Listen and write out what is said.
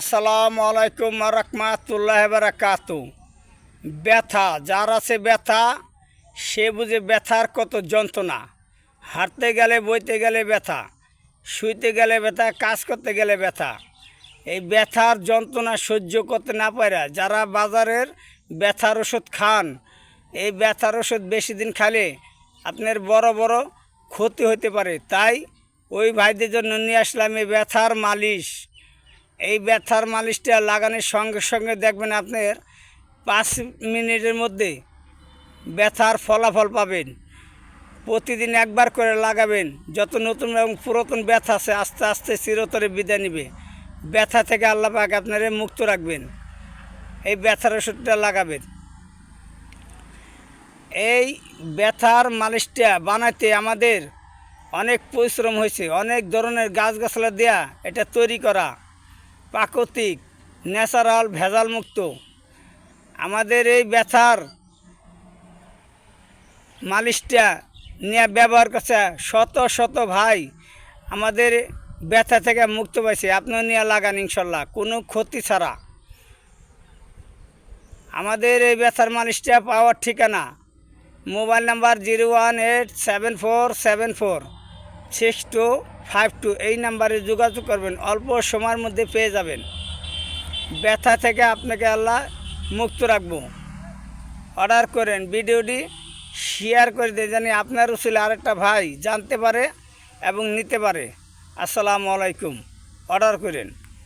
আসসালামু আলাইকুম রহমাতুল্লাহ বারাকাত। ব্যথা, যার আছে ব্যথা, সে বুঝে ব্যথার কত যন্ত্রণা। হাঁটতে গেলে, বইতে গেলে ব্যথা, শুইতে গেলে ব্যথা, কাজ করতে গেলে ব্যথা। এই ব্যথার যন্ত্রণা সহ্য করতে না পারে যারা বাজারের ব্যথার ওষুধ খান, এই ব্যথার ওষুধ বেশি দিন খালে আপনার বড় বড় ক্ষতি হতে পারে। তাই ওই ভাইদের জন্য নিয়ে আসলাম এই ব্যথার মালিশ। এই ব্যথার মালিশটা লাগানোর সঙ্গে সঙ্গে দেখবেন আপনার পাঁচ মিনিটের মধ্যে ব্যথার ফলাফল পাবেন। প্রতিদিন একবার করে লাগাবেন। যত নতুন এবং পুরাতন ব্যথা আছে, আস্তে আস্তে চিরতরে বিদায় নেবে। ব্যথা থেকে আল্লাহ পাক আপনারে মুক্ত রাখবেন। এই ব্যথার ওষুধটা লাগাবেন। এই ব্যথার মালিশটা বানাতে আমাদের অনেক পরিশ্রম হয়েছে। অনেক ধরনের গাছগাছলা দেয়া, এটা তৈরি করা। প্রাকৃতিক, ন্যাচারাল ভেজাল মুক্ত আমাদের এই ব্যথার মালিশটা নিয়ে ব্যবহার করছে শত শত ভাই আমাদের ব্যথা থেকে মুক্ত পাইছে। আপনিও নিয়ে লাগান ইনশাল্লাহ, কোনো ক্ষতি ছাড়া। আমাদের এই ব্যথার মালিশটা পাওয়ার ঠিকানা, mobile number zero one eight seven four seven four. Six two five two এই নাম্বারে যোগাযোগ করবেন। অল্প সময়ের মধ্যে পেয়ে যাবেন। ব্যথা থেকে আপনাকে আল্লাহ মুক্ত রাখব। অর্ডার করেন। ভিডিওটি শেয়ার করে দিয়ে জানি আপনার উচিল আরেকটা ভাই জানতে পারে এবং নিতে পারে। আসসালামু আলাইকুম। অর্ডার করেন।